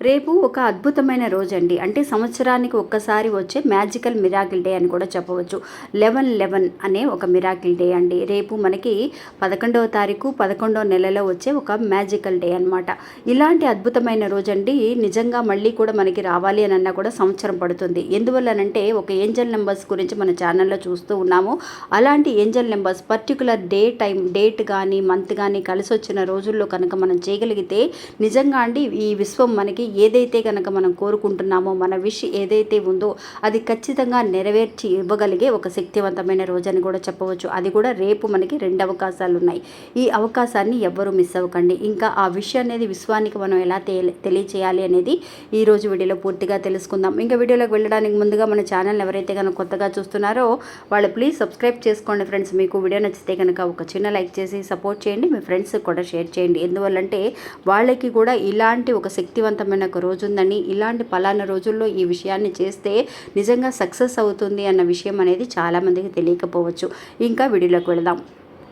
రేపు ఒక అద్భుతమైన రోజు అండి అంటే సంవత్సరానికి ఒక్కసారి వచ్చే మ్యాజికల్ మిరాకిల్ డే అని కూడా చెప్పవచ్చు. లెవెన్ లెవెన్ అనే ఒక మిరాకిల్ డే అండి. రేపు మనకి పదకొండవ తారీఖు పదకొండవ నెలలో వచ్చే ఒక మ్యాజికల్ డే అనమాట ఇలాంటి అద్భుతమైన రోజు అండి నిజంగా మళ్ళీ కూడా మనకి రావాలి అని అన్నా కూడా సంవత్సరం పడుతుంది. ఎందువల్లనంటే ఒక ఏంజల్ నెంబర్స్ గురించి మన ఛానల్లో చూస్తూ ఉన్నాము. అలాంటి angel numbers particular day time date కానీ మంత్ కానీ కలిసి వచ్చిన రోజుల్లో కనుక మనం చేయగలిగితే నిజంగా అండి ఈ విశ్వం మనకి ఏదైతే కనుక మనం కోరుకుంటున్నామో మన విష్ ఏదైతే ఉందో అది ఖచ్చితంగా నెరవేర్చి ఇవ్వగలిగే ఒక శక్తివంతమైన రోజు అని కూడా చెప్పవచ్చు. అది కూడా రేపు మనకి రెండు అవకాశాలు ఉన్నాయి ఈ అవకాశాన్ని ఎవ్వరూ మిస్ అవ్వకండి. ఇంకా ఆ విషయం అనేది విశ్వానికి మనం ఎలా తెలి తెలియచేయాలి అనేది ఈ రోజు వీడియోలో పూర్తిగా తెలుసుకుందాం. ఇంకా వీడియోలోకి వెళ్ళడానికి ముందుగా మన ఛానల్ ఎవరైతే కనుక కొత్తగా చూస్తున్నారో వాళ్ళు ప్లీజ్ సబ్స్క్రైబ్ చేసుకోండి ఫ్రెండ్స్. మీకు వీడియో నచ్చితే కనుక ఒక చిన్న లైక్ చేసి సపోర్ట్ చేయండి. మీ ఫ్రెండ్స్కి కూడా షేర్ చేయండి. ఎందువల్లంటే వాళ్ళకి కూడా ఇలాంటి ఒక శక్తివంతమైన ఒక రోజు ఉందని ఇలాంటి పలానా రోజుల్లో ఈ విషయాన్ని చేస్తే నిజంగా సక్సెస్ అవుతుంది అన్న విషయం అనేది చాలామందికి తెలియకపోవచ్చు. ఇంకా వీడియోలోకి వెళదాం.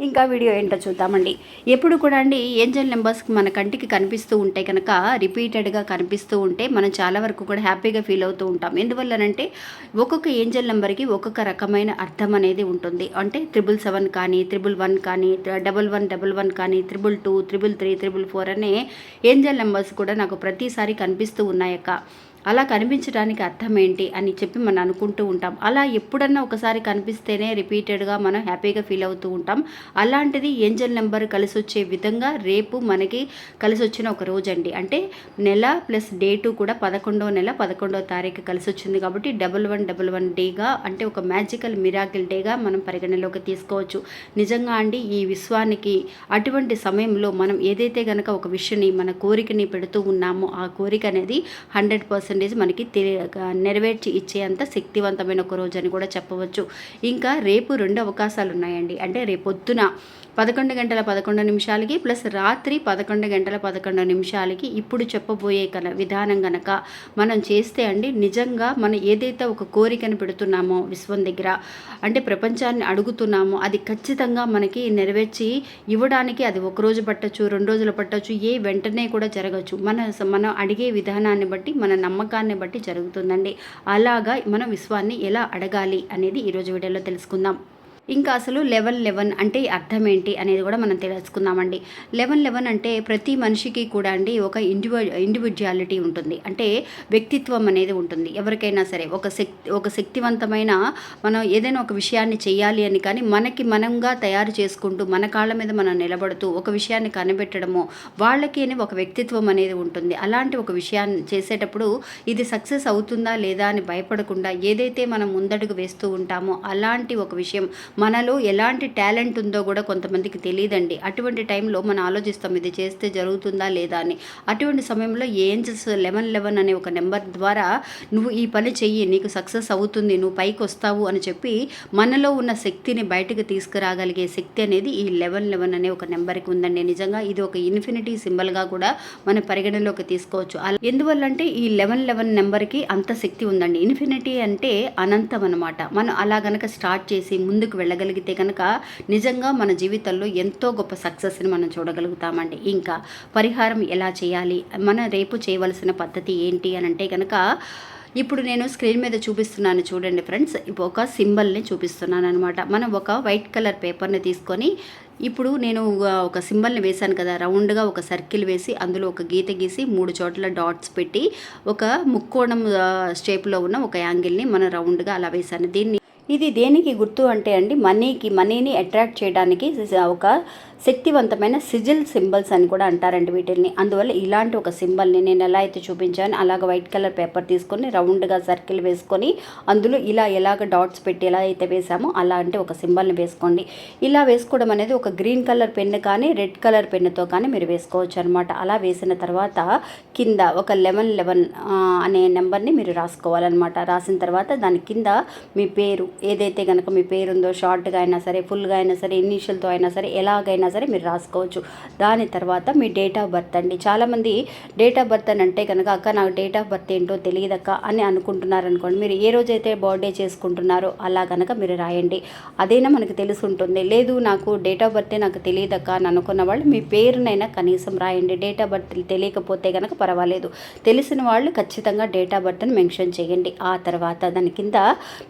ఇంకా వీడియో ఏంటో చూద్దామండి. ఎప్పుడు కూడా అండి ఏంజల్ నెంబర్స్ మన కంటికి కనిపిస్తూ ఉంటే కనుక రిపీటెడ్గా కనిపిస్తూ ఉంటే మనం చాలా వరకు కూడా హ్యాపీగా ఫీల్ అవుతూ ఉంటాం. ఎందువల్లనంటే ఒక్కొక్క ఏంజల్ నెంబర్కి ఒక్కొక్క రకమైన అర్థం అనేది ఉంటుంది. అంటే త్రిబుల్ సెవెన్ కానీ త్రిబుల్ వన్ కానీ డబల్ వన్ డబల్ వన్ కానీ triple two triple three triple four అనే ఏంజల్ నెంబర్స్ కూడా నాకు ప్రతిసారి కనిపిస్తూ ఉన్నాయక్క. అలా కనిపించడానికి అర్థం ఏంటి అని చెప్పి మనం అనుకుంటూ ఉంటాం. అలా ఎప్పుడన్నా ఒకసారి కనిపిస్తేనే రిపీటెడ్గా మనం హ్యాపీగా ఫీల్ అవుతూ ఉంటాం. అలాంటిది ఏంజల్ నెంబర్ కలిసి వచ్చే విధంగా రేపు మనకి కలిసి వచ్చిన ఒక రోజు అండి అంటే నెల ప్లస్ డేటు కూడా పదకొండవ నెల పదకొండవ తారీఖు కలిసి వచ్చింది కాబట్టి డబల్ వన్ డబల్ వన్ డేగా అంటే ఒక మ్యాజికల్ మిరాకిల్ డేగా మనం పరిగణలోకి తీసుకోవచ్చు. నిజంగా అండి ఈ విశ్వానికి అటువంటి సమయంలో మనం ఏదైతే గనక ఒక విషయాన్ని మన కోరికని పెడుతూ ఉన్నామో ఆ కోరిక అనేది హండ్రెడ్ పర్సెంట్ పర్సంటేజ్ మనకి నెరవేర్చి ఇచ్చేంత శక్తివంతమైన ఒక రోజు అని కూడా చెప్పవచ్చు. ఇంకా రేపు రెండు అవకాశాలు ఉన్నాయండి అంటే రేపొద్దున పదకొండు గంటల పదకొండు నిమిషాలకి ప్లస్ రాత్రి పదకొండు గంటల పదకొండు నిమిషాలకి ఇప్పుడు చెప్పబోయే కన విధానం గనక మనం చేస్తే అండి నిజంగా మనం ఏదైతే ఒక కోరికను పెడుతున్నామో విశ్వం దగ్గర అంటే ప్రపంచాన్ని అడుగుతున్నామో అది ఖచ్చితంగా మనకి నెరవేర్చి ఇవ్వడానికి అది ఒక రోజు పట్టచ్చు రెండు రోజులు పట్టచ్చు ఏ వెంటనే కూడా జరగచ్చు. మన మనం అడిగే విధానాన్ని బట్టి మన నమ్మకాన్ని బట్టి జరుగుతుందండి. అలాగా మనం విశ్వాన్ని ఎలా అడగాలి అనేది ఈరోజు వీడియోలో తెలుసుకుందాం. ఇంకా అసలు లెవెన్ లెవెన్ అంటే అర్థం ఏంటి అనేది కూడా మనం తెలుసుకుందామండి. లెవెన్ లెవెన్ అంటే ప్రతి మనిషికి కూడా అండి ఒక ఇండివి ఇండివిజువాలిటీ ఉంటుంది. అంటే వ్యక్తిత్వం అనేది ఉంటుంది. ఎవరికైనా సరే ఒక శక్తి ఒక శక్తివంతమైన మనం ఏదైనా ఒక విషయాన్ని చేయాలి అని కానీ మనకి మనంగా తయారు చేసుకుంటూ మన కాళ్ళ మీద మనం నిలబడుతూ ఒక విషయాన్ని కనిపెట్టడము వాళ్ళకి అని ఒక వ్యక్తిత్వం అనేది ఉంటుంది. అలాంటి ఒక విషయాన్ని చేసేటప్పుడు ఇది సక్సెస్ అవుతుందా లేదా అని భయపడకుండా ఏదైతే మనం ముందడుగు వేస్తూ ఉంటామో అలాంటి ఒక విషయం మనలో ఎలాంటి టాలెంట్ ఉందో కూడా కొంతమందికి తెలియదండి. అటువంటి టైంలో మనం ఆలోచిస్తాం ఇది చేస్తే జరుగుతుందా లేదా అని. అటువంటి సమయంలో ఏంజల్స్ లెవెన్ లెవెన్ అనే ఒక నెంబర్ ద్వారా నువ్వు ఈ పని చెయ్యి నీకు సక్సెస్ అవుతుంది నువ్వు పైకి వస్తావు అని చెప్పి మనలో ఉన్న శక్తిని బయటకు తీసుకురాగలిగే శక్తి అనేది ఈ లెవెన్ లెవెన్ అనే ఒక నెంబర్కి ఉందండి. నిజంగా ఇది ఒక ఇన్ఫినిటీ సింబల్గా కూడా మన పరిగణలోకి తీసుకోవచ్చు. అలా ఎందువల్లంటే ఈ లెవెన్ లెవెన్ నెంబర్కి అంత శక్తి ఉందండి. ఇన్ఫినిటీ అంటే అనంతం అనమాట మనం అలా గనక స్టార్ట్ చేసి ముందుకు వెళ్ళగలిగితే కనుక నిజంగా మన జీవితంలో ఎంతో గొప్ప సక్సెస్ని మనం చూడగలుగుతామండి. ఇంకా పరిహారం ఎలా చేయాలి? మన రేపు చేయవలసిన పద్ధతి ఏంటి అని అంటే కనుక ఇప్పుడు నేను స్క్రీన్ మీద చూపిస్తున్నాను చూడండి ఫ్రెండ్స్ ఇప్పుడు ఒక సింబల్ని చూపిస్తున్నాను అనమాట మనం ఒక వైట్ కలర్ పేపర్ని తీసుకొని ఇప్పుడు నేను ఒక సింబల్ని వేశాను కదా రౌండ్గా ఒక సర్కిల్ వేసి అందులో ఒక గీత గీసి మూడు చోట్ల డాట్స్ పెట్టి ఒక ముక్కోణం షేప్లో ఉన్న ఒక యాంగిల్ని మనం రౌండ్గా అలా వేశాను. దీన్ని ఇది దేనికి గుర్తు అంటే అండి మనీకి మనీని అట్రాక్ట్ చేయడానికి ఒక శక్తివంతమైన సిజిల్ సింబల్స్ అని కూడా అంటారండి వీటిని అందువల్ల ఇలాంటి ఒక సింబల్ని నేను ఎలా అయితే చూపించాను అలాగ వైట్ కలర్ పేపర్ తీసుకొని రౌండ్గా సర్కిల్ వేసుకొని అందులో ఇలా ఎలాగ డాట్స్ పెట్టి ఎలా అయితే వేసామో అలాంటి ఒక సింబల్ని వేసుకోండి. ఇలా వేసుకోవడం అనేది ఒక గ్రీన్ కలర్ పెన్ను కానీ రెడ్ కలర్ పెన్నుతో కానీ మీరు వేసుకోవచ్చు అనమాట అలా వేసిన తర్వాత కింద ఒక లెవెన్ లెవెన్ అనే నెంబర్ని మీరు రాసుకోవాలన్నమాట. రాసిన తర్వాత దాని కింద మీ పేరు ఏదైతే కనుక మీ పేరు ఉందో షార్ట్గా అయినా సరే ఫుల్గా అయినా సరే ఇనీషియల్తో అయినా సరే ఎలాగైనా సరే మీరు రాసుకోవచ్చు. దాని తర్వాత మీ డేట్ ఆఫ్ బర్త్ అండి. చాలామంది డేట్ ఆఫ్ బర్త్ అని అంటే కనుక అక్క నాకు డేట్ ఆఫ్ బర్త్ ఏంటో తెలియదక్క అని అనుకుంటున్నారు అనుకోండి మీరు ఏ రోజైతే బర్త్డే చేసుకుంటున్నారో అలా కనుక మీరు రాయండి. అదైనా మనకు తెలిసి ఉంటుంది లేదు నాకు డేట్ ఆఫ్ బర్తే నాకు తెలియదక్క అని అనుకున్న వాళ్ళు మీ పేరునైనా కనీసం రాయండి. డేట్ ఆఫ్ బర్త్ తెలియకపోతే కనుక పర్వాలేదు. తెలిసిన వాళ్ళు ఖచ్చితంగా డేట్ ఆఫ్ బర్త్ని మెన్షన్ చేయండి. ఆ తర్వాత దాని కింద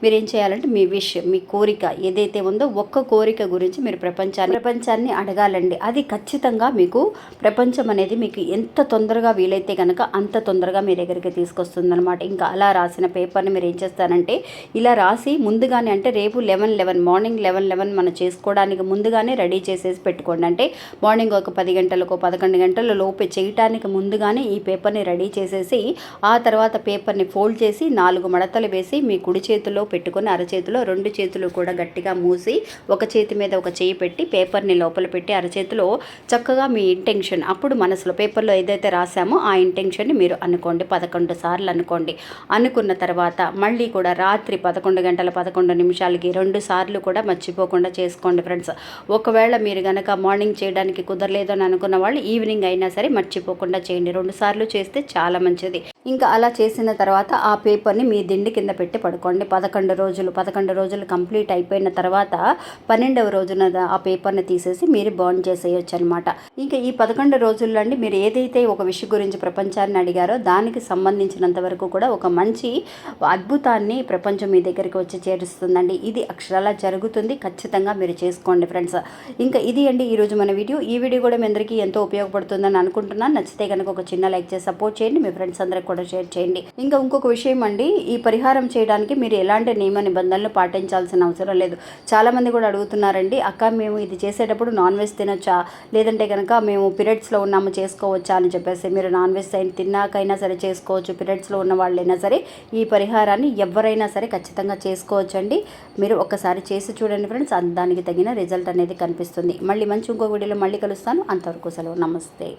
మీరు ఏం చేయాలంటే మీ విష్ మీ కోరిక ఏదైతే ఉందో ఒక్క కోరిక గురించి మీరు ప్రపంచాన్ని ప్రపంచాన్ని అడగాలండి. అది ఖచ్చితంగా మీకు ప్రపంచం అనేది మీకు ఎంత తొందరగా వీలైతే కనుక అంత తొందరగా మీ దగ్గరికి తీసుకొస్తుందనమాట ఇంకా అలా రాసిన పేపర్ని మీరు ఏం చేస్తారంటే ఇలా రాసి ముందుగానే అంటే రేపు eleven eleven morning eleven eleven మనం చేసుకోవడానికి ముందుగానే రెడీ చేసేసి పెట్టుకోండి. అంటే మార్నింగ్ ఒక పది గంటలకు పదకొండు గంటల లోపే చేయటానికి ముందుగానే ఈ పేపర్ని రెడీ చేసేసి ఆ తర్వాత పేపర్ని ఫోల్డ్ చేసి నాలుగు మడతలు వేసి మీ కుడి చేతిలో పెట్టుకొని అరచేతిలో రెండు చేతులు కూడా గట్టిగా మూసి ఒక చేతి మీద ఒక చేయి పెట్టి పేపర్ని లోపల పెట్టి అరచేతిలో చక్కగా మీ ఇంటెన్షన్ అప్పుడు మనసులో పేపర్లో ఏదైతే రాసామో ఆ ఇంటెన్షన్ని మీరు అనుకోండి పదకొండు సార్లు అనుకోండి. అనుకున్న తర్వాత మళ్ళీ కూడా రాత్రి పదకొండు గంటల పదకొండు నిమిషాలకి రెండు సార్లు కూడా మర్చిపోకుండా చేసుకోండి ఫ్రెండ్స్. ఒకవేళ మీరు కనుక మార్నింగ్ చేయడానికి కుదరలేదు అని అనుకున్న వాళ్ళు ఈవినింగ్ అయినా సరే మర్చిపోకుండా చేయండి. రెండు సార్లు చేస్తే చాలా మంచిది. ఇంకా అలా చేసిన తర్వాత ఆ పేపర్ని మీ దిండి కింద పెట్టి పడుకోండి. పదకొండు రోజులు పదకొండు రోజులు కంప్లీట్ అయిపోయిన తర్వాత పన్నెండవ రోజున ఆ పేపర్ని తీసేసి మీరు బర్న్ చేసేయచ్చు అనమాట ఇంకా ఈ పదకొండు రోజుల్లో అండి మీరు ఏదైతే ఒక విషయం గురించి ప్రపంచాన్ని అడిగారో దానికి సంబంధించినంత వరకు కూడా ఒక మంచి అద్భుతాన్ని ప్రపంచం మీ దగ్గరికి వచ్చి చేరుస్తుందండి. ఇది అక్షరాల జరుగుతుంది. ఖచ్చితంగా మీరు చేసుకోండి ఫ్రెండ్స్. ఇంకా ఇది అండి ఈరోజు మన వీడియో. ఈ వీడియో కూడా మీ అందరికీ ఎంతో ఉపయోగపడుతుందని అనుకుంటున్నాను. నచ్చితే కనుక ఒక చిన్న లైక్ చేసి సపోర్ట్ చేయండి. మీ ఫ్రెండ్స్ అందరికి కూడా షేర్ చేయండి. ఇంకా ఇంకొక విషయం అండి ఈ పరిహారం చేయడానికి మీరు ఎలాంటి నియమ నిబంధనలు పాటించాల్సిన అవసరం లేదు. చాలామంది కూడా అడుగుతున్నారండి అక్క మేము ఇది చేసేటప్పుడు నాన్ వెజ్ తినొచ్చా? లేదంటే కనుక మేము పీరియడ్స్లో ఉన్నాము చేసుకోవచ్చా అని చెప్పేసి మీరు నాన్ వెజ్ అయిన తిన్నాకైనా సరే చేసుకోవచ్చు. పీరియడ్స్లో ఉన్న వాళ్ళైనా సరే ఈ పరిహారాన్ని ఎవరైనా సరే ఖచ్చితంగా చేసుకోవచ్చండి. మీరు ఒక్కసారి చేసి చూడండి ఫ్రెండ్స్ దానికి తగిన రిజల్ట్ అనేది కనిపిస్తుంది. మళ్ళీ మంచి ఇంకో వీడియోలో మళ్ళీ కలుస్తాను. అంతవరకు సెలవు. నమస్తే.